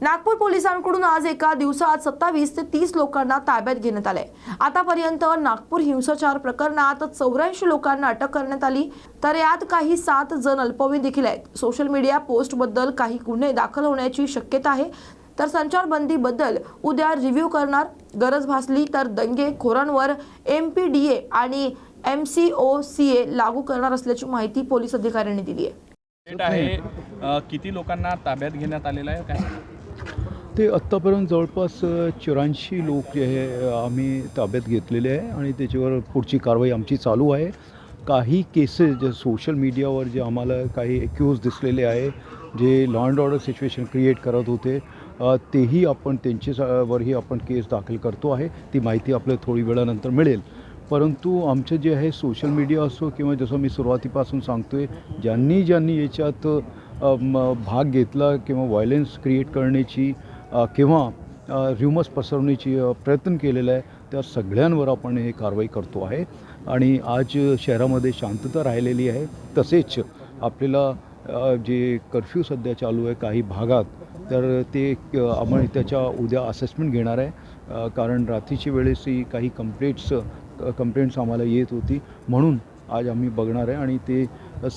नागपूर पोलिसांकडून आज एका दिवसात सत्तावीस ते तीस लोकांना ताब्यात घेण्यात आले आतापर्यंत नागपूर हिंसाचार प्रकरणात चौऱ्याऐंशी लोकांना अटक करण्यात आली तर यात काही सात जण अल्पवयीन देखील आहेत. सोशल मीडिया पोस्टबद्दल काही गुन्हे दाखल होण्याची शक्यता आहे. तर संचारबंदीबद्दल उद्या रिव्ह्यू करणार गरज भासली तर दंगे खोरांवर एम पी डी ए आणि M C O C A लागू करणार असल्याची माहिती पोलीस अधिकाऱ्यांनी दिली आहे. किती लोकांना ताब्यात घेण्यात आलेला आहे? काय ते आत्तापर्यंत जवळपास चौऱ्याऐंशी लोक जे आहे आम्ही ताब्यात घेतलेले आहे आणि त्याच्यावर पुढची कारवाई आमची चालू आहे. काही केसेस जे सोशल मीडियावर जे आम्हाला काही एक्यूज दिसलेले आहे जे law and order situation create करत होते तेही आपण त्यांच्यावरही आपण केस दाखल करतो आहे. ती माहिती आपल्याला थोडी वेळानंतर मिळेल. परंतु आमचं जे आहे सोशल मीडिया असो किंवा जसं मी सुरुवातीपासून सांगतो आहे ज्यांनी ज्यांनी याच्यात भाग घेतला किंवा व्हायलेन्स क्रिएट करण्याची किंवा र्युमस पसरवण्याची प्रयत्न केलेला आहे त्या सगळ्यांवर आपण हे कारवाई करतो आहे. आणि आज शहरामध्ये शांतता राहिलेली आहे. तसेच आपल्याला जे कर्फ्यू सध्या चालू आहे काही भागात तर ते आपण आम्ही त्याच्या उद्या असेसमेंट घेणार आहे. कारण रात्रीच्या वेळेसही काही कंप्लेंट्स कंप्लेंट्स आम्हाला येत होती. म्हणून आज आम्ही बघणार आहे आणि ते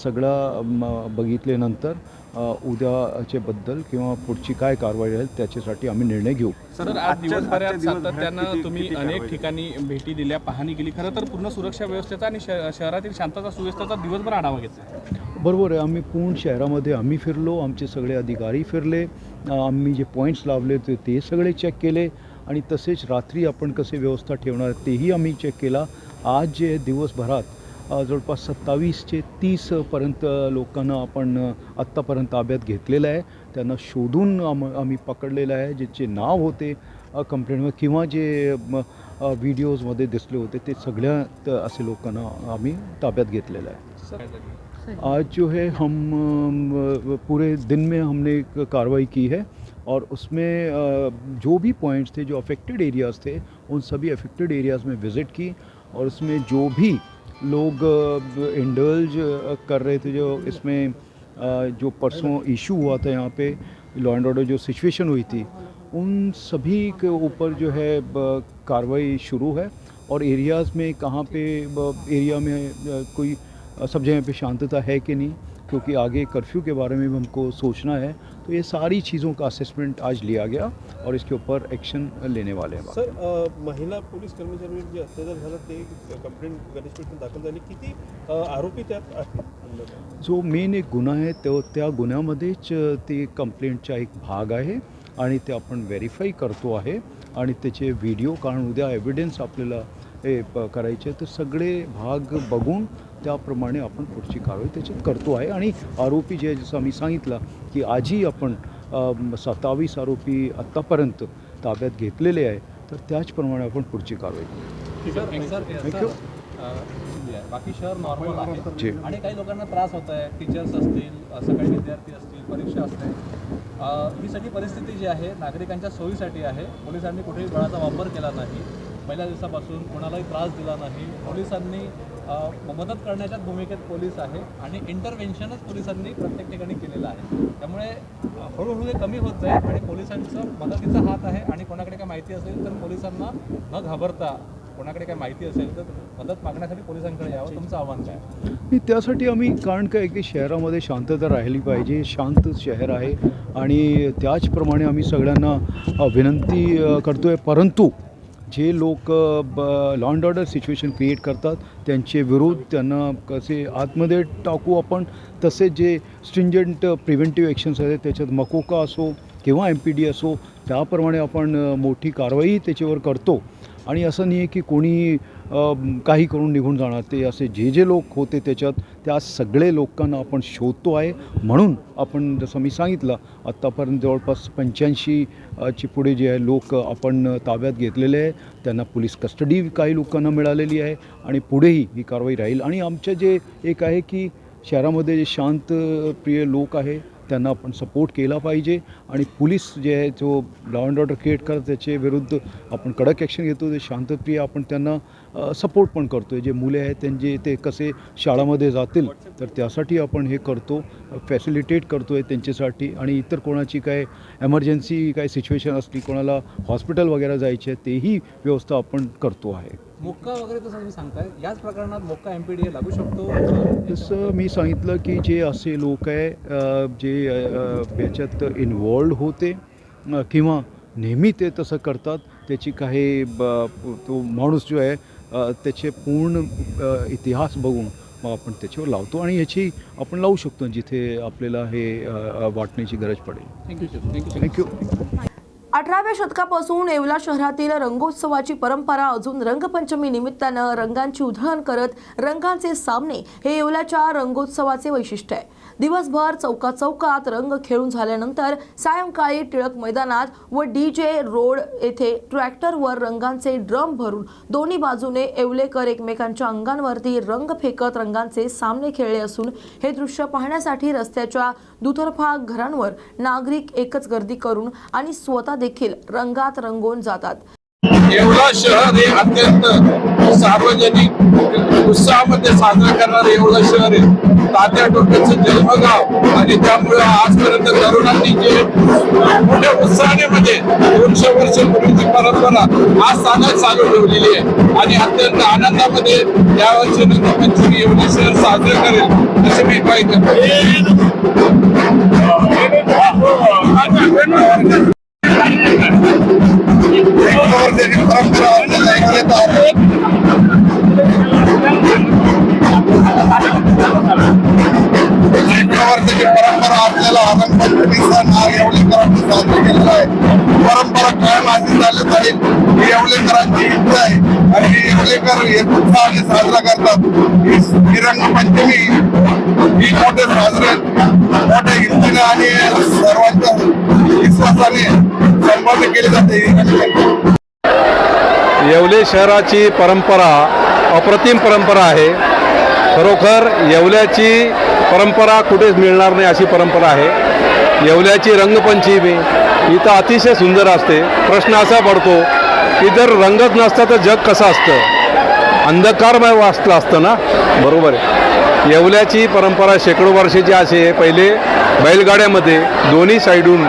सगळं बघितल्यानंतर उद्याचे बद्दल किंवा पुढची काय कारवाई राहील त्याच्यासाठी आम्ही निर्णय घेऊ. सर आज दिवसभरात सातत्यानं तुम्ही अनेक ठिकाणी भेटी दिल्या पाहणी केली. खरं तर पूर्ण सुरक्षा व्यवस्थेचा आणि श- शहरातील शांतता सुव्यवस्थेचा दिवसभर आढावा घेतला. बरोबर आहे. आम्ही पूर्ण शहरामध्ये आम्ही फिरलो आमचे सगळे अधिकारी फिरले आम्ही जे पॉईंट्स लावले ते ते सगळे चेक केले आणि तसेच रात्री आपण कसे व्यवस्था ठेवणार तेही आम्ही चेक केला. आज जे दिवसभरात जवळपास सत्तावीसचे तीसपर्यंत लोकांना आपण आत्तापर्यंत ताब्यात घेतलेलं आहे. त्यांना शोधून आम आम्ही पकडलेलं आहे. ज्याचे नाव होते कंप्लेंटमध्ये किंवा जे व्हिडिओजमध्ये दिसले होते ते सगळ्या असे लोकांना आम्ही ताब्यात घेतलेलं आहे. सर आज जो है हम पूरे दिन में हमने एक कार्रवाई की है और उसमें जो भी पॉइंट्स थे जो अफेक्टेड एरियाज़ थे उन सभी अफेक्टेड एरियाज़ में विज़िट की और उसमें जो भी लोग इंडल्ज कर रहे थे जो इसमें जो परसों इशू हुआ था यहाँ पे लॉ एंड ऑर्डर जो सिचुएशन हुई थी, उन सभी के ऊपर जो है कार्रवाई शुरू है और एरियाज़ में कहाँ पे एरिया में कोई सब जगह पे शांतता है कि नहीं? क्योंकि आगे कर्फ्यू के बारे में भी हमको सोचना है तो ये सारी चीज़ों का असेसमेंट आज लिया गया और इसके ऊपर एक्शन लेने वाले हैं सर अ, महिला पोलीस कर्मचाऱ्यांवर जे अत्याचार झाला ते कंप्लेंट गणेश पेठेत दाखल झाली किती आरोपी त्यात जो मेन एक गुन्हा आहे तो त्या गुन्ह्यामध्येच ते कंप्लेंटचा एक भाग आहे आणि ते आपण व्हेरीफाय करतो आहे आणि त्याचे व्हिडिओ कारण उद्या एव्हिडन्स आपल्याला हे प- करायचे. तर सगळे भाग बघून त्याप्रमाणे आपण पुढची कारवाई त्याच्यात करतो आहे. आणि आरोपी जे जसं आम्ही सांगितलं की आजही आपण सत्तावीस आरोपी आत्तापर्यंत ताब्यात घेतलेले आहे तर त्याचप्रमाणे आपण पुढची कारवाई करू. Thank you. बाकी शहर नॉर्मल आहे. आणि काही लोकांना त्रास होत आहे. टीचर्स असतील असं काही विद्यार्थी असतील परीक्षा असते. अ, ही सगळी परिस्थिती जी आहे नागरिकांच्या सोयीसाठी आहे. पोलिसांनी कुठेही बळाचा वापर केला नाही. पहिल्या दिवसापासून कोणालाही त्रास दिला नाही. पोलिसांनी मदत करण्याच्याच भूमिकेत पोलीस आहे आणि इंटरव्हेन्शनच पोलिसांनी प्रत्येक ठिकाणी केलेलं आहे. त्यामुळे हळूहळू हे कमी होत जाईल आणि पोलिसांचं मदतीचा हात आहे आणि कोणाकडे काय माहिती असेल तर पोलिसांना न घाबरता कोणाकडे काय माहिती असेल तर मदत मागण्यासाठी पोलिसांकडे यावं. तुमचं आव्हान काय? मी त्यासाठी आम्ही कारण काय की शहरामध्ये शांतता राहिली पाहिजे शांत शहर आहे आणि त्याचप्रमाणे आम्ही सगळ्यांना विनंती करतो आहे परंतु जे लोक law and order situation create करतात त्यांचे विरोध त्यांना कसे आतमध्ये टाकू आपण तसे जे स्ट्रिंजंट प्रिव्हेंटिव्ह ॲक्शन्स आहेत त्याच्यात मकोका असो किंवा एम पी डी असो त्याप्रमाणे आपण मोठी कारवाई त्याच्यावर करतो. आणि असं नाही आहे की कोणी काही करून निघून जाणार. ते असे जे जे लोक होते त्याच्यात त्या सगळे लोकांना आपण शोधतो आहे. म्हणून आपण जसं मी सांगितलं आत्तापर्यंत जवळपास पंच्याऐंशी ची पुढे जे आहे लोक आपण ताब्यात घेतलेले आहे. त्यांना पोलीस कस्टडी काही लोकांना मिळालेली आहे आणि पुढेही ही कारवाई राहील. आणि आमचं जे एक आहे की शहरामध्ये जे शांत प्रिय लोक आहे त्यांना आपण सपोर्ट केला पाहिजे. आणि पोलीस जे आहे जो लॉ अँड ऑर्डर क्रिएट करत त्याचे विरुद्ध आपण कडक ॲक्शन घेतो. ते शांतप्रिय आपण त्यांना सपोर्ट पण करतो आहे जे मुले आहेत त्यांचे ते कसे शाळामध्ये जातील तर त्यासाठी आपण हे करतो. फॅसिलिटेट करतो आहे त्यांच्यासाठी. आणि इतर कोणाची काय एमर्जन्सी काय सिच्युएशन असली कोणाला हॉस्पिटल वगैरे जायचे आहे तेही व्यवस्था आपण करतो आहे. मोक्का वगैरे तसं तुम्ही सांगताय? याच प्रकरणात मोक्का एम पी डी लागू शकतो? जसं मी सांगितलं की जे असे लोक आहे जे याच्यात इन्वॉल्ड होते किंवा नेहमी ते तसं करतात त्याची काही ब- तो माणूस जो आहे त्याचे पूर्ण इतिहास बघून मग आपण त्याच्यावर लावतो आणि याची आपण लावू शकतो जिथे आपल्याला हे वाटण्याची गरज पडेल. थँक्यू थँक्यू थँक्यू अठराव्या शतकापासून येवला शहरातील रंगोत्सवाची परंपरा अजून रंगपंचमी निमित्तानं रंगांची उधळण करत रंगांचे सामने हे येवल्याच्या रंगोत्सवाचे वैशिष्ट्य आहे. दिवसभर चौका चौकात रंग खेळून झाल्यानंतर सायंकाळी टिळक मैदानात व डी जे रोड येथे ट्रॅक्टरवर रंगांचे ड्रम भरून दोन्ही बाजूने येवलेकर एकमेकांच्या अंगांवरती रंग फेकत रंगांचे सामने खेळले असून हे दृश्य पाहण्यासाठी रस्त्याच्या दुतर्फा घरांवर नागरिक एकच गर्दी करून आणि स्वतः देखील रंगात रंगवून जातात. येवला शहर हे अत्यंत सार्वजनिक उत्साहामध्ये साजरा करणारे येवला शहर आहे. तात्या टोपेचं जन्मगाव आणि त्यामुळे आजपर्यंत तरुणांनी जे मोठ्या उत्साहाने म्हणजे दोनशे वर्ष पूर्वीची परंपरा आज साधत चालू ठेवलेली आहे. आणि अत्यंत आनंदामध्ये यावर्षी रंगपंचमी येवला शहर साजरे करेल असे मी पाहिजे वर्षाची आपल्याला रंगपंचमी सण हा येवलेकरांनी साजरा केलेला आहे परंपरा कायम आधी चालत राहील ही येवलेकरांची इच्छा आहे आणि हे येवलेकर हे उत्साहाने साजरा करतात ही पंचमी रंगपंचमी ही मोठे साजरे मोठ्या हिमतीने आणि सर्वांच्या विश्वासाने संपन्न केली जाते ही येवले शहराची परंपरा अप्रतिम परंपरा आहे. खरोखर येवल्याची परंपरा कुठेच मिळणार नाही अशी परंपरा आहे. येवल्याची रंगपंचमी ही तर अतिशय सुंदर असते. प्रश्न असा पडतो की जर रंगच नसता तर जग कसं असतं? अंधकारमय वाचलं असतं ना? बरोबर आहे. येवल्याची परंपरा शेकडो वर्षाची अशी आहे. पहिले बैलगाड्यामध्ये दोन्ही साईडून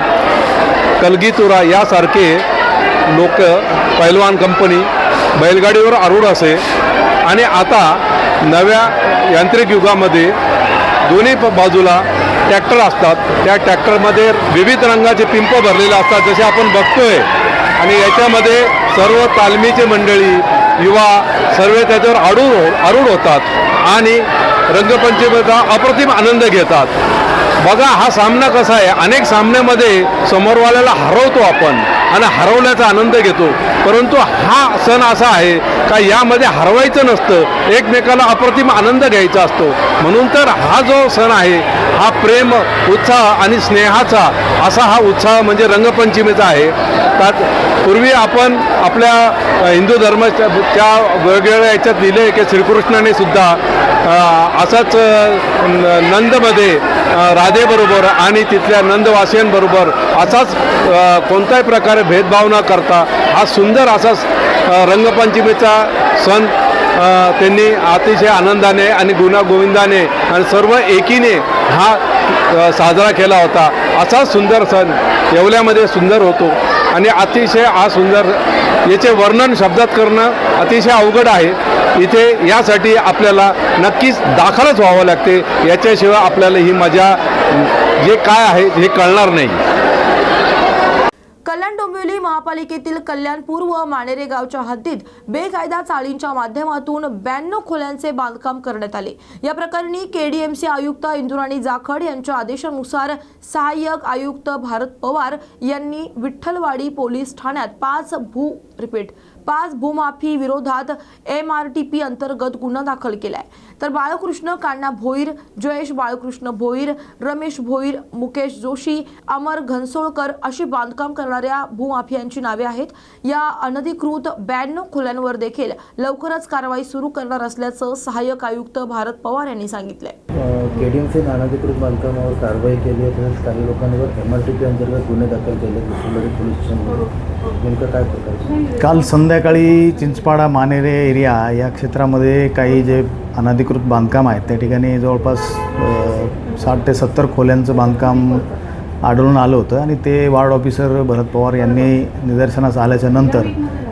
कलगीतुरा यासारखे लोक पैलवान कंपनी बैलगाडीवर आरूढ असे. आणि आता नव्या यांत्रिक युगामध्ये दोन्ही प- बाजूला ट्रॅक्टर असतात. त्या ट्रॅक्टरमध्ये विविध रंगाचे पिंप भरलेले असतात. जसे आपण बघतोय आणि याच्यामध्ये सर्व तालमीचे मंडळी युवा सर्व त्याच्यावर आरूढ आरूढ होतात आणि रंगपंचमीचा अप्रतिम आनंद घेतात. बघा हा सामना कसा आहे? अनेक सामन्यामध्ये समोरवाल्याला हरवतो आपण. आणि हरवल्याचा आनंद घेतो. परंतु हा सण असा आहे का यामध्ये हरवायचं नसतं. एकमेकाला अप्रतिम आनंद घ्यायचा असतो. म्हणून तर हा जो सण आहे हा प्रेम उत्साह आणि स्नेहाचा असा हा उत्साह म्हणजे रंगपंचमीचा आहे. त्यात पूर्वी आपण आपल्या हिंदू धर्माच्या त्या वेगवेगळ्या याच्यात लिहिले आहे की श्रीकृष्णाने सुद्धा असाच न- नंदमध्ये राधेबरोबर आणि तिथल्या नंदवासियांबरोबर असाच कोणत्याही प्रकारे भेदभाव न करता हा सुंदर असा रंगपंचमीचा सण त्यांनी अतिशय आनंदाने आणि गुणागोविंदाने आणि सर्व एकीने हा साजरा केला होता. असा सुंदर सण येवल्यामध्ये सुंदर होतो आणि अतिशय हा सुंदर याचे वर्णन शब्दात करणं अतिशय अवघड आहे. इथे यासाठी आपल्याला नक्कीच दाखलच व्हावं लागते. याच्याशिवाय आपल्याला ही मजा जे काय आहे हे कळणार नाही. कल्याण डोंबिवली महापालिकेतील कल्याण पूर्व मानेरे गावच्या हद्दीत बेकायदा चाळींच्या माध्यमातून ब्याण्णव खोल्यांचे बांधकाम करण्यात आले. या प्रकरणी केडीएमसी आयुक्त इंदुराणी जाखड यांच्या आदेशानुसार सहाय्यक आयुक्त भारत पवार यांनी विठ्ठलवाडी पोलीस ठाण्यात पाच भू रिपीट पाच भूमाफी विरोधात एम आर टी पी अंतर्गत गुन्हा दाखल केलाय. तर बाळकृष्ण कान्हा भोईर जयेश बाळकृष्ण भोईर रमेश भोईर मुकेश जोशी अमर घनसोळकर अशी बांधकाम करणारी असणाऱ्या भूमाफियांची नावे आहेत. या अनधिकृत ब्याण्णव खोल्यांवर देखील लवकरच कारवाई सुरू करणार असल्याचं सहाय्यक आयुक्त भारत पवार यांनी सांगितलंय. के डी एम सी अनधिकृत बांधकामावर कारवाई केली आहे तसेच काही लोकांवर एम आर टी पी अंतर्गत गुन्हे दाखल केले पोलीस स्टेशनमध्ये नेमकं काय प्रकार काल संध्याकाळी चिंचपाडा मानेरे एरिया या क्षेत्रामध्ये काही जे अनधिकृत बांधकाम आहेत त्या ठिकाणी जवळपास साठ ते सत्तर खोल्यांचं बांधकाम आढळून आलं होतं आणि ते वार्ड ऑफिसर भरत पवार यांनी निदर्शनास आल्याच्यानंतर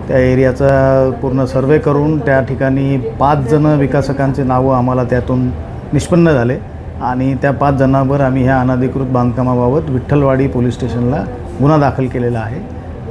त्या एरियाचा पूर्ण सर्वे करून त्या ठिकाणी पाच जण विकासकांचे नावं आम्हाला त्यातून निष्पन्न झाले आणि त्या पाच जणांवर आम्ही ह्या अनधिकृत बांधकामाबाबत विठ्ठलवाडी पोलीस स्टेशनला गुन्हा दाखल केलेला आहे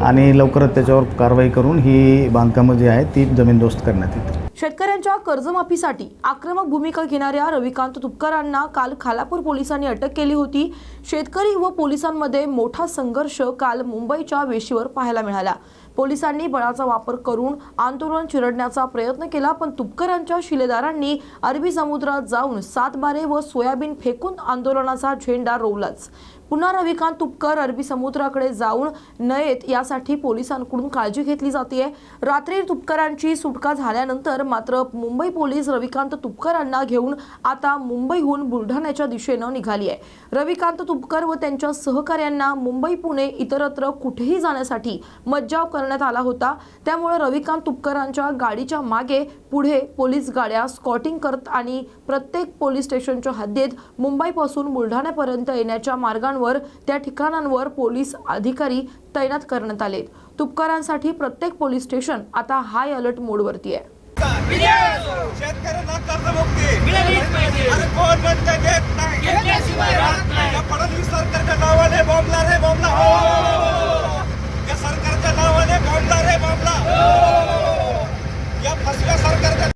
आणि लवकरच त्याच्यावर कारवाई करून ही बांधकामं जी आहेत ती जमीनदोस्त करण्यात येतील. शेतकऱ्यांच्या कर्जमाफीसाठी आक्रमक भूमिका घेणाऱ्या रविकांत तुपकरांना काल खालापूर पोलिसांनी अटक केली होती. शेतकरी व पोलिसांमध्ये मोठा संघर्ष काल मुंबईच्या वेशीवर पाहायला मिळाला. पोलिसांनी बळाचा वापर करून आंदोलन चिरडण्याचा प्रयत्न केला पण तुपकरांच्या शिलेदारांनी अरबी समुद्रात जाऊन सातबारे व सोयाबीन फेकून आंदोलनाचा झेंडा रोवलाच. पुन्हा रविकांत तुपकर अरबी समुद्राकडे जाऊन नयेत यासाठी पोलिसांकडून काळजी घेतली जाते रात्री तुपकरांची सुटका झाल्यानंतर मात्र मुंबई पोलीस रविकांत तुपकरांना घेऊन आता मुंबईहून बुलढाण्याच्या दिशेनं निघाली आहे रविकांत तुपकर व त्यांच्या सहकाऱ्यांना मुंबई पुणे इतरत्र कुठेही जाण्यासाठी मज्जाव करण्यात आला होता. त्यामुळे रविकांत तुपकरांच्या गाडीच्या मागे पुढे पोलीस गाड्या स्कॉटिंग करत आणि प्रत्येक पोलीस स्टेशनच्या हद्दीत मुंबईपासून बुलढाण्यापर्यंत येण्याच्या मार्गांवर त्या ठिकाणांवर पोलीस अधिकारी तैनात करण्यात आले तुपकारांसाठी प्रत्येक पोलीस स्टेशन आता हाय अलर्ट मोडवरती आहे. शेतकऱ्यांना कर्जमुक्ती अरे कोण म्हणतं देत नाही या फडणवीस सरकारच्या नावाने बॉम्बला रे बॉम्बला हो या सरकारच्या नावाने बॉम्बला रे बॉम्बला या फसव्या सरकारच्या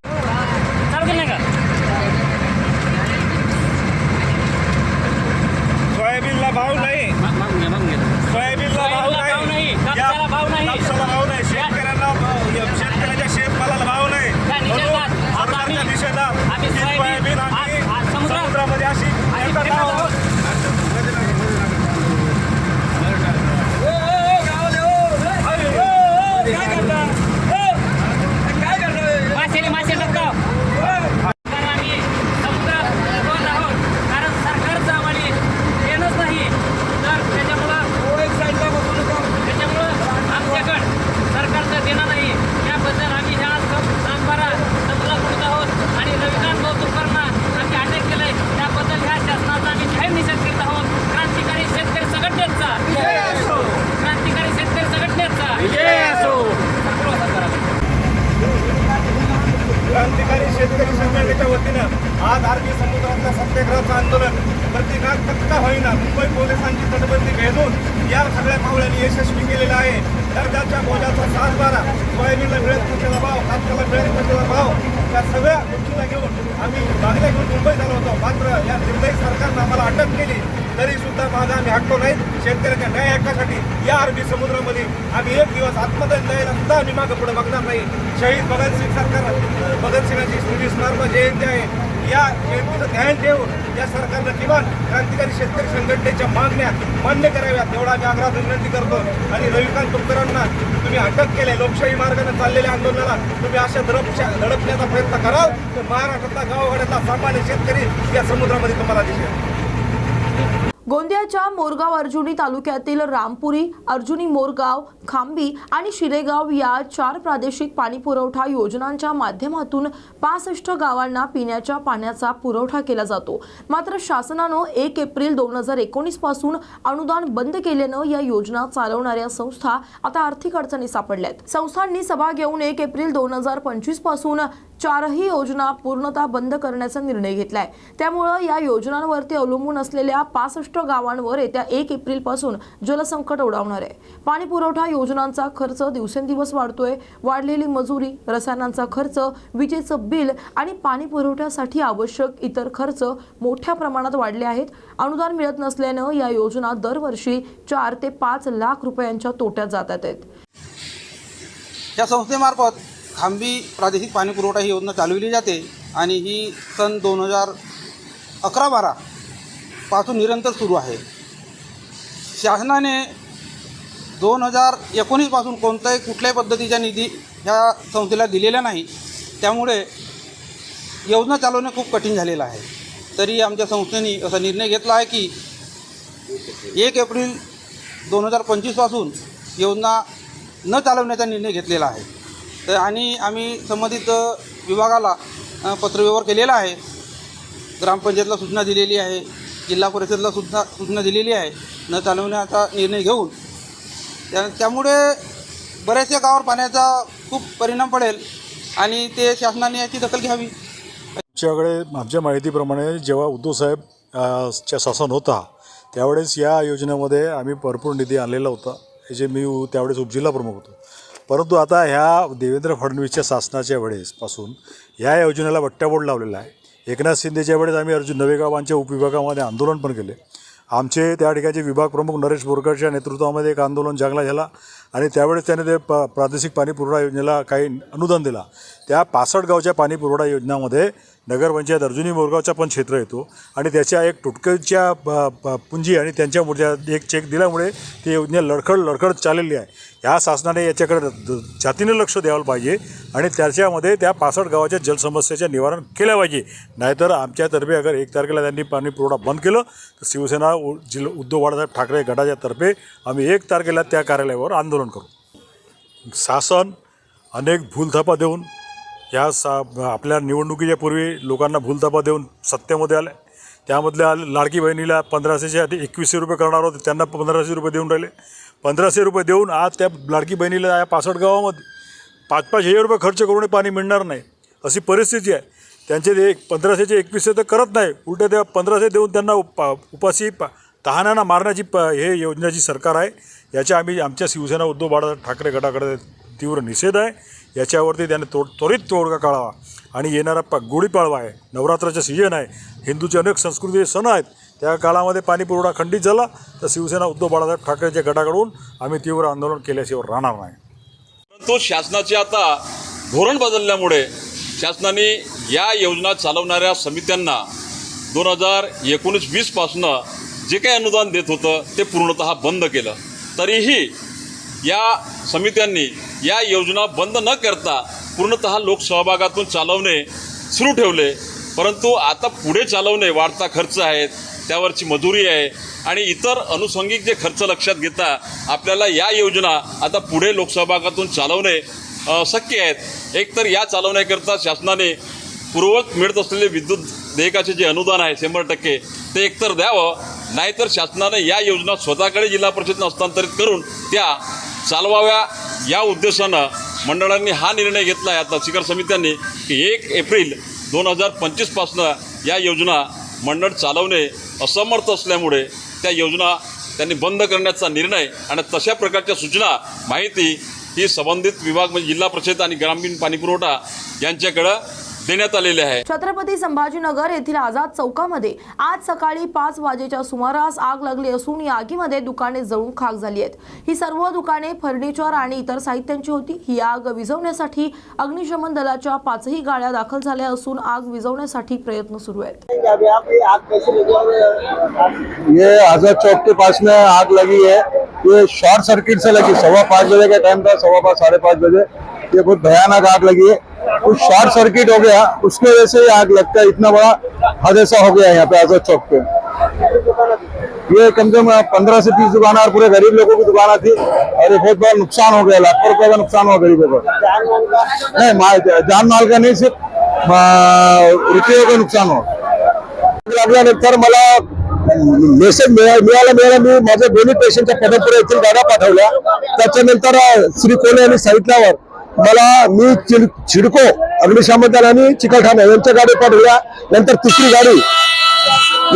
सोयाबीनला भाव नाही सोयाबीनला भाव नाही या कापसाला भाव नाही शेतकऱ्यांना या शेतकऱ्याच्या शेतमालाला भाव नाही म्हणून सरकारच्या निषेधात ही सोयाबीन आम्ही समुद्रामध्ये अशी फेकत आहोत. मासेले मासे टाकाव कारण आम्ही समुद्र बंद आहोत कारण सरकारचं आम्हाला येणंच नाही तर त्याच्यामुळं त्याच्यामुळं आमच्याकडं सरकारचं देणं नाही याबद्दल आम्ही ह्या सातबारा समुद्रात बुडत आहोत आणि रविकांत तुपकरना आम्ही अटक केलंय त्याबद्दल ह्या शासनाचा आम्ही जाहीर निषेध करीत आहोत क्रांतिकारी शेतकरी संघटनेचा क्रांतिकारी शेतकरी संघटनेचा क्रांतिकारी शेतकरी संघटनेच्या आज अरबी समुद्रातल्या सत्याग्रहाचं आंदोलन प्रतिकात्मक का होईना. मुंबई पोलिसांची तटबंदी भेदून या सगळ्या पावलांनी यशस्वी केलेला आहे. दर्जाच्या बोजाचा सात बारा सोयाबीनला मिळत नसलेला भाव कापसाला मिळत नसलेला भाव या सगळ्या गोष्टीला घेऊन आम्ही मागण्या घेऊन मुंबईत आलो होतो. मात्र या निर्दयी सरकारनं आम्हाला अटक केली. तरी सुद्धा माझा आम्ही हटलो नाही शेतकऱ्याच्या न्याय हक्कासाठी या अरबी समुद्रामध्ये आम्ही एक दिवस आत्मदान द्यायला सुद्धा आम्ही मागं पुढे बघणार नाही. शहीद भगतसिंग सरकार भगतसिंगाची स्मृती स्मारक जयंती आहे. या जयंतीचं ध्यान ठेवून या सरकारनं किमान क्रांतिकारी शेतकरी संघटनेच्या मागण्या मान्य कराव्यात एवढा आम्ही आग्रहात विनंती करतो. आणि रविकांत तुपकरांना तुम्ही अटक केले लोकशाही मार्गाने चाललेल्या आंदोलनाला तुम्ही अशा दडपशा धडपण्याचा प्रयत्न कराल तर महाराष्ट्रातला गावगाड्यातला सामान्य शेतकरी या समुद्रामध्ये तुम्हाला दिसेल. गोंदियाच्या मोरगाव अर्जुनी तालुक्यातील रामपुरी अर्जुनी मोरगाव खांबी आणि शिरेगाव या चार प्रादेशिक पाणी पुरवठा योजनांच्या माध्यमातून पासष्ट गावांना पिण्याच्या पाण्याचा पुरवठा केला जातो. मात्र शासनानं एक एप्रिल दोन हजार एकोणीसपासून अनुदान बंद केल्यानं या योजना चालवणाऱ्या संस्था आता आर्थिक अडचणी सापडल्यात. संस्थांनी सभा घेऊन एक एप्रिल दोन हजार पंचवीसपासून चारही योजना पूर्णतः बंद करण्याचा निर्णय घेतलाय. त्यामुळं या योजनांवरती अवलंबून असलेल्या पासष्ट गावांवर येत्या एक एप्रिलपासून जलसंकट ओढावणार आहे. पाणी पुरवठा योजनांचा खर्च दिवसेंदिवस वाढतोय. वाढलेली मजुरी रसायनांचा खर्च विजेचं बिल आणि पाणी पुरवठ्यासाठी आवश्यक इतर खर्च मोठ्या प्रमाणात वाढले आहेत. अनुदान मिळत नसल्यानं या योजना दरवर्षी चार ते पाच लाख रुपयांच्या तोट्यात जातात आहेत. या संस्थेमार्फत खांबी प्रादेशिक पाणी पुरवठा ही योजना चालविली जाते आणि ही सन दोन हजार अकरा बारा पासून निरंतर सुरू आहे. शासनाने दोन हजार एकोणीसपासून कोणत्याही कुठल्याही पद्धतीच्या निधी ह्या संस्थेला दिलेल्या नाही. त्यामुळे योजना चालवणे खूप कठीण झालेलं आहे. तरी आमच्या संस्थेने असा निर्णय घेतला आहे की एक एप्रिल दोन हजार पंचवीसपासून योजना न चालवण्याचा निर्णय घेतलेला आहे. तर आणि आम्ही संबंधित विभागाला पत्रव्यवहार केलेला आहे. ग्रामपंचायतला सूचना दिलेली आहे. जिल्हा परिषदला सुद्धा सूचना दिलेली आहे. न चालवण्याचा निर्णय घेऊन. त्या त्यामुळे बऱ्याचशा गावावर पाण्याचा खूप परिणाम पडेल आणि ते शासनाने याची दखल घ्यावी. आमच्याकडे आमच्या माहितीप्रमाणे जेव्हा उद्धवसाहेब च्या शासन होता त्यावेळेस या योजनेमध्ये आम्ही भरपूर निधी आणलेला होता. जे मी त्यावेळेस उपजिल्हा प्रमुख होतो. परंतु आता ह्या देवेंद्र फडणवीसच्या शासनाच्या वेळेसपासून ह्या योजनेला बट्ट्याबोर्ड लावलेला आहे. एकनाथ शिंदेच्या वेळेस आम्ही अर्जुन नवेगावांच्या उपविभागामध्ये आंदोलन पण केले आमचे त्या ठिकाणचे विभाग प्रमुख नरेश बोरकरच्या नेतृत्वामध्ये एक आंदोलन जागला झाला आणि त्यावेळेस त्याने ते प प्रादेशिक पाणी पुरवठा योजनेला काही अनुदान दिला. त्या पासटगावच्या पाणी पुरवठा योजनामध्ये नगरपंचायत अर्जुनी मोरगावचा पण क्षेत्र येतो. आणि त्याच्या एक टुटकेच्या प- पुंजी आणि त्यांच्या मूर्त्या एक चेक दिल्यामुळे ती योजना लडखड लडखड चाललेली आहे. ह्या शासनाने याच्याकडे जातीने लक्ष द्यायला पाहिजे आणि त्याच्यामध्ये त्या पासट गावाच्या जलसमस्येचे निवारण केलं पाहिजे. नाहीतर आमच्यातर्फे अगर एक तारखेला त्यांनी पाणी पुरवठा बंद केलं तर शिवसेना उ- जिल्हा उद्धव बाळासाहेब ठाकरे गटाच्या तर्फे आम्ही एक तारखेला त्या कार्यालयावर आंदोलन करू. शासन अनेक भूलथापा देऊन ह्या सा आपल्या निवडणुकीच्या पूर्वी लोकांना भूलतापा देऊन सत्तेमध्ये आले. त्यामधल्या लाडकी बहिणीला पंधराशेचे आधी एकवीसशे रुपये करणार होते त्यांना पंधराशे रुपये देऊन राहिले. पंधराशे रुपये देऊन आज त्या लाडकी बहिणीला या पासष्ट गावामध्ये पाच पाच हजार रुपये खर्च करून पाणी मिळणार नाही. अशी परिस्थिती आहे. त्यांचे ते एक पंधराशेचे एकवीसशे तर करत नाही. उलटं त्या पंधराशे देऊन त्यांना उपा उपाशी पा तहानांना मारण्याची प हे योजनेची सरकार आहे. याच्या आम्ही आमच्या शिवसेना उद्धव बाळासाहेब ठाकरे गटाकडे तीव्र निषेध आहे. याच्यावरती त्याने तो त्वरित तोडगा काढावा. आणि येणारा प गुढीपाडवा आहे. नवरात्राचं सीजन आहे. हिंदूचे अनेक संस्कृतीचे सण आहेत. त्या काळामध्ये पाणीपुरवठा खंडित झाला तर शिवसेना उद्धव बाळासाहेब ठाकरेच्या गटाकडून आम्ही तीव्र आंदोलन केल्याशिवाय राहणार नाही. परंतु शासनाचे आता धोरण बदलल्यामुळे शासनाने या योजना चालवणाऱ्या समित्यांना दोन हजार एकोणीस वीसपासनं जे काही अनुदान देत होतं ते पूर्णतः बंद केलं. तरीही या समित्यांनी या योजना बंद न करता पूर्णतः लोकसहभागातून चालवणे सुरू ठेवले. परंतु आता पुढे चालवणे वाढता खर्च आहेत त्यावरची मजुरी आहे आणि इतर अनुषंगिक जे खर्च लक्षात घेता आपल्याला या योजना आता पुढे लोकसहभागातून चालवणे शक्य आहेत. एकतर या चालवण्याकरता शासनाने पूर्ववत मिळत असलेले विद्युत देयकाचे जे अनुदान आहे शंभर टक्के ते एकतर द्यावं. नाहीतर शासनाने या योजना स्वतःकडे जिल्हा परिषदेनं हस्तांतरित करून त्या चालवाव्या या उद्देशानं मंडळांनी हा निर्णय घेतला आहे. आता शिखर समित्यांनी की एक एप्रिल दोन हजार पंचवीसपासनं या योजना मंडळ चालवणे असमर्थ असल्यामुळे त्या योजना त्यांनी बंद करण्याचा निर्णय आणि तशा प्रकारच्या सूचना माहिती ही संबंधित विभाग म्हणजे जिल्हा परिषद आणि ग्रामीण पाणीपुरवठा यांच्याकडं देण्यात आलेले आहे. छत्रपती संभाजीनगर येथील आझाद चौकामध्ये आज सकाळी पाच वाजेच्या सुमारास आग लागली असून या आगीमध्ये दुकाने जळून खाक झाली आहेत. ही सर्व दुकाने फर्निचर आणि इतर साहित्यांची होती. ही आग विझवण्यासाठी अग्निशमन दलाच्या पाचही गाड्या दाखल झाल्या असून आग विझवण्यासाठी प्रयत्न सुरू आहेत. ये आजाद चौक के पास में आग लगी है। ये शॉर्ट सर्किट से लगी। सवा पाँच बजे का टाइम था सवा पाँच साढ़े पाँच बजे। ये बहुत भयानक आग लगी है। कुछ शॉर्ट सर्किट हो गया उसकी वजह से आग लगता है इतना बड़ा हादसा हो गया यहाँ पे आजाद चौक पे। ये कम से कम पंद्रह से तीस दुकान और पूरे गरीब लोगों की दुकान थी और ये बहुत बड़ा नुकसान हो गया लाखों रुपए का नुकसान हुआ गरीबों का। नहीं माल जान माल का नहीं सिर्फ रुपये का नुकसान हुआ। लागल्यानंतर मला मेसेज मिळाला मिळाला मी माझ्या दोन्ही पेशंटच्या पदपुरे येथील गाड्या पाठवल्या त्याच्यानंतर श्री कोले यांनी सांगितल्यावर मला मी चिड चिडको अग्निशामक दल आणि चिकलठाणा यांच्या गाडी पाठवल्या नंतर तिसरी गाडी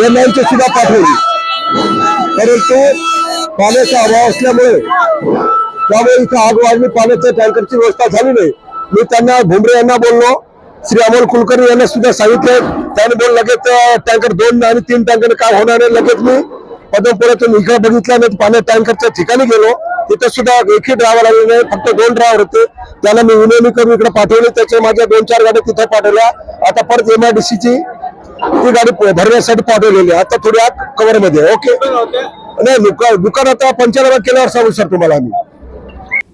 या यांची सुद्धा पाठवली. परंतु पाण्याचा अभाव असल्यामुळे त्यामुळे इथं आग वाढली. पाण्याच्या टँकरची व्यवस्था झाली नाही. मी त्यांना भुमरे यांना बोललो. श्री अमोल कुलकर्णी यांना सुद्धा सांगितलं. त्याने बोल लगेच टँकर दोन आणि तीन टँकर काय होणार आहे लगेच मी पदमपुरातून इकडे बघितलं नाही पाण्या टँकरच्या ठिकाणी गेलो. तिथं सुद्धा एकही ड्रायव्हर आले नाही फक्त दोन ड्रायव्हर होते. त्याला मी विनवणी करून इकडे पाठवली. त्याच्या माझ्या दोन चार गाड्या तिथे पाठवल्या. आता परत एमआयडीसीची ती गाडी भरण्यासाठी पाठवलेली आहे. आता थोडी कव्हरमध्ये. ओके नाही दुकान दुकान आता पंचनामा केल्यावर सांगू सर तुम्हाला आम्ही.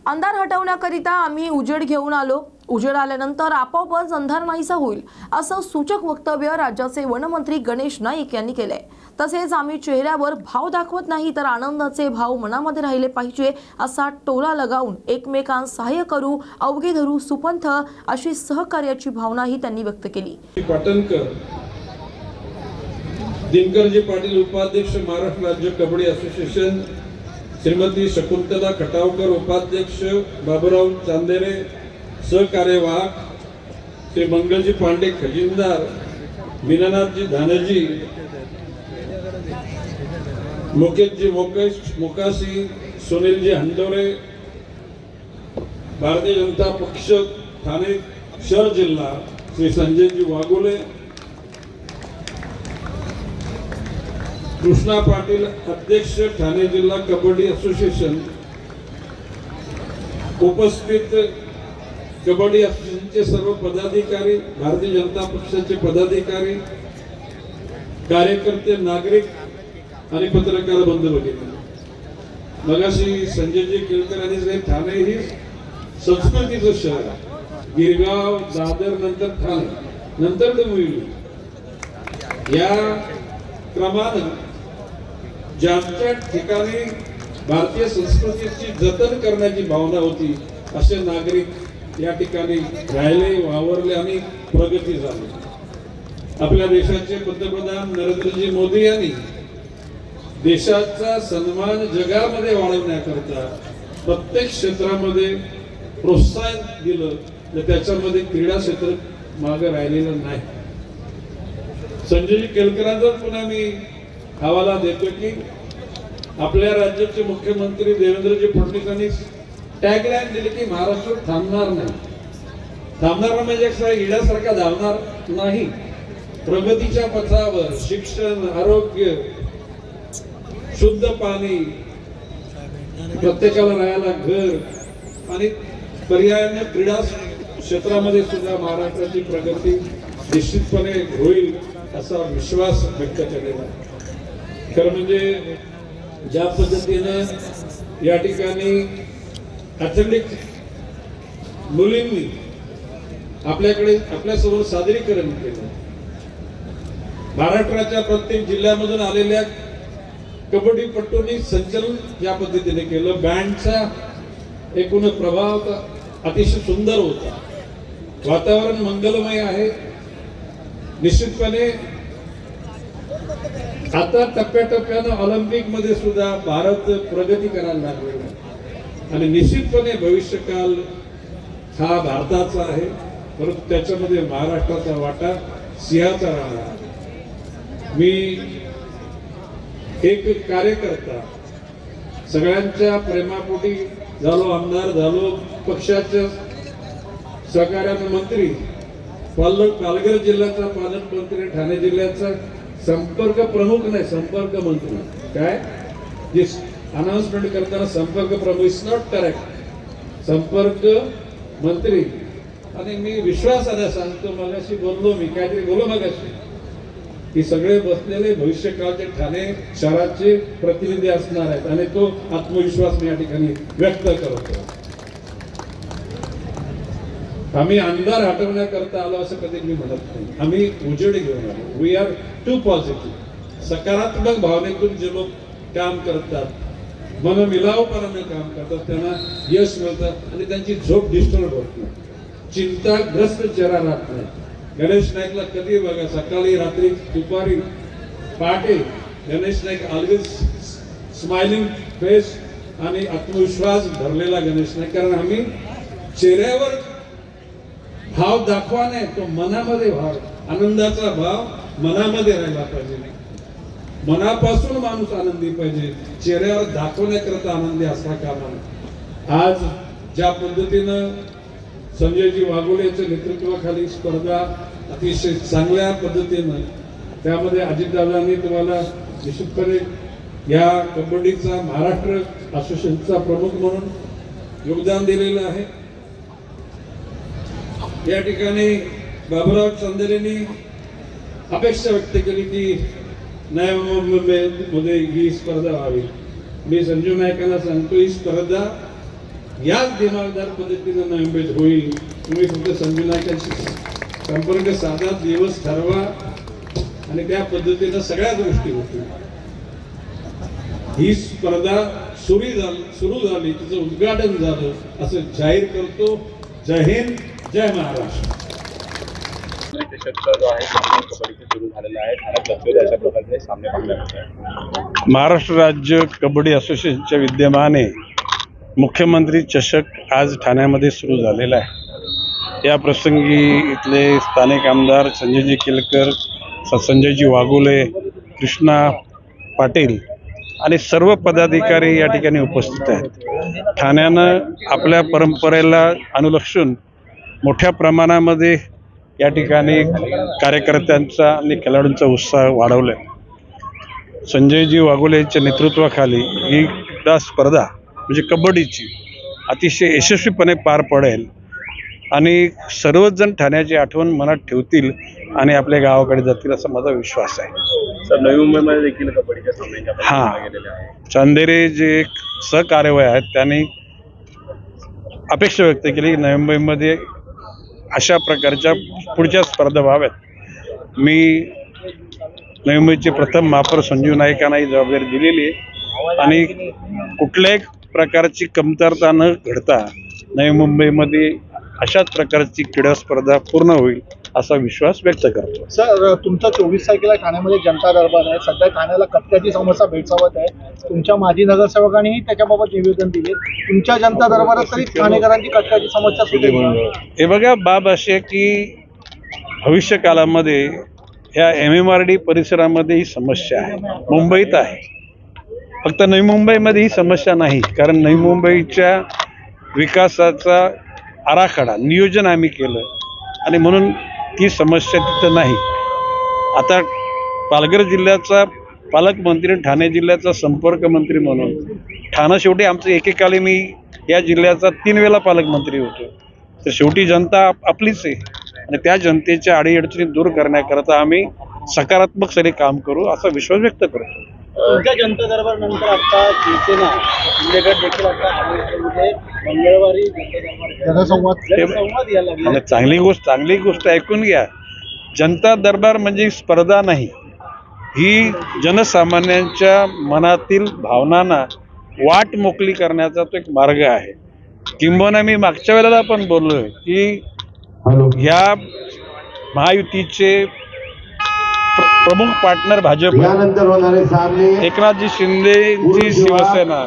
अंधार हटवण्याकरिता आम्ही उजेड घेऊन आलो. उजेड आल्यानंतर आपोआपच अंधार नाहीसा होईल असं सूचक वक्तव्य राज्याचे वनमंत्री गणेश नाईक यांनी केलंय. तसेच आम्ही चेहऱ्यावर भाव दाखवत नाही तर आनंदाचे भाव मनामध्ये राहिले पाहिजे असा टोला लगावून एकमेकांस सहाय्य करू अवघे धरू सुपंथ अशी सहकार्याची भावनाही त्यांनी व्यक्त केली. पाटणकर दिनकरजी पाटील उपाध्यक्ष महाराष्ट्र राज्य कबड्डी असोसिएशन श्रीमती शकुंतला खटावकर उपाध्यक्ष बाबूराव चांदेरे सहकार्यवाहक श्री मंगलजी पांडे खजिनदार मीनानाथजी धानजी मुकेशजी मोकेश मोकाशी सुनीलजी हंडोरे भारतीय जनता पक्ष ठाणे शहर जिल्हा श्री संजयजी वाघोले कृष्णा पाटील अध्यक्ष ठाणे जिल्हा कबड्डी असोसिएशन. उपस्थित कबड्डी असोसिएशनचे सर्व पदाधिकारी भारतीय जनता पक्षाचे पदाधिकारी कार्यकर्ते नागरिक आणि पत्रकार बंधू भगिनी. मगाशी संजयजी केळकर यांनी ठाणे ही संस्कृतीचं शहर आहे. गिरगाव दादर नंतर ठाणे नंतर ते मुली या क्रमानं ज्यांच्या ठिकाणी भारतीय संस्कृतीची जतन करण्याची भावना होती असे नागरिक या ठिकाणी राहिले वावरले आणि प्रगती झाली. आपल्या देशाचे पंतप्रधान नरेंद्रजी मोदी यांनी देशाचा सन्मान जगामध्ये वाढवण्याकरता प्रत्येक क्षेत्रामध्ये प्रोत्साहन दिलं तर त्याच्यामध्ये क्रीडा क्षेत्र मागे राहिलेलं नाही. संजयजी केलकरांचा पुन्हा मी हवाला देतो की आपल्या राज्याचे मुख्यमंत्री देवेंद्रजी फडणवीस यांनी टॅगलाईन दिली की महाराष्ट्र थांबणार नाही. थांबणार म्हणजे कसं आहे, इड्यासारखा धावणार नाही. प्रगतीच्या पथावर शिक्षण आरोग्य शुद्ध पाणी प्रत्येकाला राहायला घर आणि पर्यायाने क्रीडा क्षेत्रामध्ये सुद्धा महाराष्ट्राची प्रगती निश्चितपणे होईल असा विश्वास व्यक्त केलेला आहे. खरं म्हणजे ज्या पद्धतीनं या ठिकाणी ॲथलेटिक मुलींनी आपल्याकडे आपल्यासमोर सादरीकरण केलं. महाराष्ट्राच्या प्रत्येक जिल्ह्यामधून आलेल्या कबड्डीपट्टूंनी संचलन या पद्धतीने केलं. बँडचा एकूण प्रभाव अतिशय सुंदर होता. वातावरण मंगलमय आहे. निश्चितपणे आता टप्प्याटप्प्यानं ऑलिम्पिकमध्ये सुद्धा भारत प्रगती करायला लागलेला आहे. आणि निश्चितपणे भविष्यकाल हा भारताचा आहे. परंतु त्याच्यामध्ये महाराष्ट्राचा वाटा सिंहाचा राहणार मी एक कार्यकर्ता सगळ्यांच्या प्रेमापोटी झालो आमदार झालो पक्षाच्या सहकार्यानं मंत्री पालक पालघर जिल्ह्याचा पालकमंत्री ठाणे जिल्ह्याचा संपर्क प्रमुख नाही संपर्क मंत्री. काय? जे अनाउन्समेंट करताना संपर्क प्रमुख इज नॉट करेक्ट संपर्क मंत्री. आणि मी विश्वासाने सांगतो मगाशी बोललो मी काहीतरी बोललो मगाशी. की सगळे बसलेले भविष्यकाळचे ठाणे शहराचे प्रतिनिधी असणार आहेत आणि तो आत्मविश्वास मी या ठिकाणी व्यक्त करतो. आम्ही अंधार हटवण्याकरता आलो असं कधी मी म्हणत नाही. आम्ही उजेड घेऊन आलो. वी आर टू पॉझिटिव्ह सकारात्मक भावनेतून जे लोक काम करतात मनमिलावपणाने काम करतात त्यांना यश मिळतं आणि त्यांची झोप डिस्टर्ब होत नाही. चिंताग्रस्त चेहरा राहत नाही. गणेश नाईकला कधी बघा सकाळी रात्री दुपारी पहाटे Ganesh Naik always smiling face आणि आत्मविश्वास भरलेला गणेश नाईक. कारण आम्ही चेहऱ्यावर भाव दाखवा नाही तो मनामध्ये भाव आनंदाचा भाव मनामध्ये राहिला पाहिजे मनापासून माणूस आनंदी पाहिजे चेहऱ्यावर दाखवण्याकरता आनंदी असला कामा आज ज्या पद्धतीनं संजयजी वाघोलेच्या नेतृत्वाखाली स्पर्धा अतिशय चांगल्या पद्धतीनं त्यामध्ये अजितदादांनी तुम्हाला निश्चितपणे या कबड्डीचा महाराष्ट्र असोसिएशनचा प्रमुख म्हणून योगदान दिलेलं आहे. या ठिकाणी बाबुराव चंदेलेंनी अपेक्षा व्यक्त केली की नव्या ही स्पर्धा व्हावी. मी संजू नायकांना सांगतो ही स्पर्धा याच दिमागदार पद्धतीनं नवी होईल. तुम्ही फक्त संजू नायकांशी संपर्क साधा दिवस ठरवा आणि त्या पद्धतीनं सगळ्या गोष्टी होतील. ही स्पर्धा सुरू झाली सुरू झाली तिचं उद्घाटन झालं असं जाहीर करतो. जय हिंद. जय महाराष्ट्र. चषक जो आहे कबड्डीचे सुरू झालेला आहे. ठाण्यात गतवेळी अशा प्रकारचे सामने पाहायला मिळत आहे. महाराष्ट्र राज्य कबड्डी असोसिएशनच्या विद्यमाने मुख्यमंत्री चषक आज ठाण्यामध्ये सुरू झालेला आहे. या प्रसंगी इथले स्थानिक आमदार संजयजी केलकर संजयजी वाघोले कृष्णा पाटील आणि सर्व पदाधिकारी या ठिकाणी उपस्थित आहेत. ठाण्यानं आपल्या परंपरेला अनुलक्षून मोठ्या प्रमाणामध्ये या ठिकाणी कार्यकर्त्यांचा आणि खेळाडूंचा उत्साह वाढवला. आहे संजयजी वाघोले यांच्या नेतृत्वाखाली ही क्रीडा स्पर्धा म्हणजे कबड्डीची अतिशय यशस्वीपणे पार पडेल. आणि सर्वच जण ठाण्याची आठवण मनात ठेवतील आणि आपल्या गावाकडे जातील असा माझा विश्वास आहे. सर नवी मुंबईमध्ये देखील कबड्डीच्या हा. चांदेरे जे एक सहकार्यवाह आहेत त्यांनी अपेक्षा व्यक्त केली की नवी मुंबईमध्ये अशा प्रकारच्या पुढच्या स्पर्धा व्हाव्यात. मी नवी मुंबईचे प्रथम महापौर संजीव नाईकांना ही जबाबदारी दिलेली आहे. आणि कुठल्याही प्रकारची कमतरता न घडता नवी मुंबईमध्ये अशाच प्रकारची क्रीडा स्पर्धा पूर्ण होईल. असा विश्वास व्यक्त करतो. सर तुमचा चोवीस तारखेला ठाण्यामध्ये जनता दरबार आहे. सध्या ठाण्याला कचऱ्याची समस्या भेडसावत आहे. तुमच्या माजी नगरसेवकांनीही त्याच्याबाबत निवेदन दिले. तुमच्या जनता दरबारात तरी ठाणेकरांची कचऱ्याची समस्या हे बघा बाब अशी आहे की भविष्य काळामध्ये ह्या एम एम आर डी परिसरामध्ये ही समस्या आहे. मुंबईत आहे. फक्त नवी मुंबईमध्ये ही समस्या नाही कारण नवी मुंबईच्या विकासाचा आराखडा नियोजन आम्ही केलं. आणि म्हणून ती समस्या तिथं नाही. आता पालघर जिल्ह्याचा पालकमंत्री ठाणे जिल्ह्याचा संपर्क मंत्री म्हणून ठाणं शेवटी आमचं एकेकाळी मी या जिल्ह्याचा तीन वेळा पालकमंत्री होतो. तर शेवटी जनता आपलीच आहे. आणि त्या जनतेच्या अडीअडचणी दूर करण्याकरता आम्ही सकारात्मक सरी काम करू असा विश्वास व्यक्त करतो. तुमच्या जनता दरबार नंतर आता शिवसेना शिंदेगड देखील आता ठाण्यामध्ये मंगळवारी जनसंवाद जनसंवाद. यायला लागला. आणि चांगली गोष्ट चांगली गोष्ट ऐकून घ्या. जनता दरबार म्हणजे स्पर्धा नाही. ही जनसामान्यांच्या मनातील भावनांना वाट मोकली करण्याचा तो एक मार्ग आहे. किंबहुना मी मागच्या वेळेला पण बोललोय की या महायुतीचे प्रमुख पार्टनर भाजप. आहे. एकनाथजी शिंदेची शिवसेना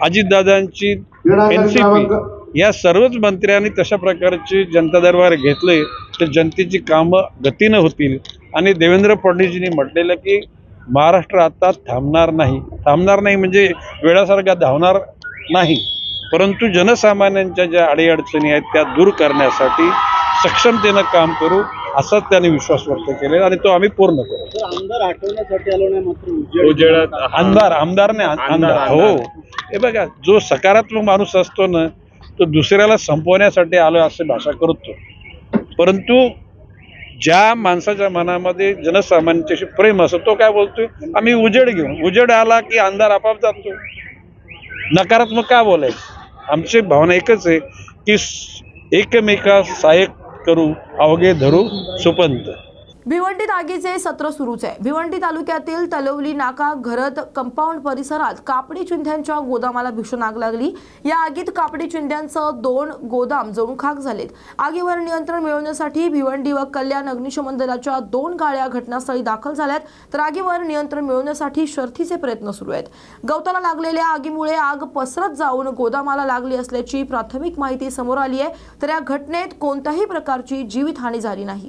अजितदादांची एनसीपी या सर्वच मंत्र्यांनी तशा प्रकारचे जनता दरबार घेतले तर जनतेची कामं गतीनं होतील. आणि देवेंद्र फडणवीसजींनी म्हटलेलं की महाराष्ट्र आता थांबणार नाही. थांबणार नाही म्हणजे वेळासारखा धावणार नाही. परंतु जनसामान्यांच्या ज्या अडीअडचणी आहेत त्या दूर करण्यासाठी सक्षमतेनं काम करू असाच त्यांनी विश्वास व्यक्त केलेला आणि तो आम्ही पूर्ण करू. आमदार हटवण्यासाठी आलो नाही मात्र उजेडात आमदार. आमदारने आमदार हो. हे बघा जो सकारात्मक माणूस असतो ना तो दुसऱ्याला संपवण्यासाठी आलो असे भाषा करतो. परंतु ज्या माणसाच्या मनामध्ये जनसामान्यांच्याशी प्रेम असतो तो काय बोलतोय? आम्ही उजेड घेऊन उजेड आला की अंधार आपाप जातो. नकारात्मक का बोलायचं? आमची भावना एकच आहे की एकमेका सहाय्यक करू अवघे धरू सुपंत भिवंडीत आगीचे सत्र सुरूच आहे. भिवंडी तालुक्यातील तलवली नाका घरत कंपाऊंड परिसरात कापडी चिंध्यांच्या गोदामाला भीषण आग लागली. या आगीत कापडी चिंध्यांचं दोन गोदाम जळून खाक झालेत. आगीवर नियंत्रण मिळवण्यासाठी भिवंडी व कल्याण अग्निशमन दलाच्या दोन गाड्या घटनास्थळी दाखल झाल्यात. तर आगीवर नियंत्रण मिळवण्यासाठी शर्थीचे प्रयत्न सुरू आहेत. गवताला लागलेल्या आगीमुळे आग पसरत जाऊन गोदामाला लागली असल्याची प्राथमिक माहिती समोर आली आहे. तर या घटनेत कोणत्याही प्रकारची जीवितहानी झाली नाही.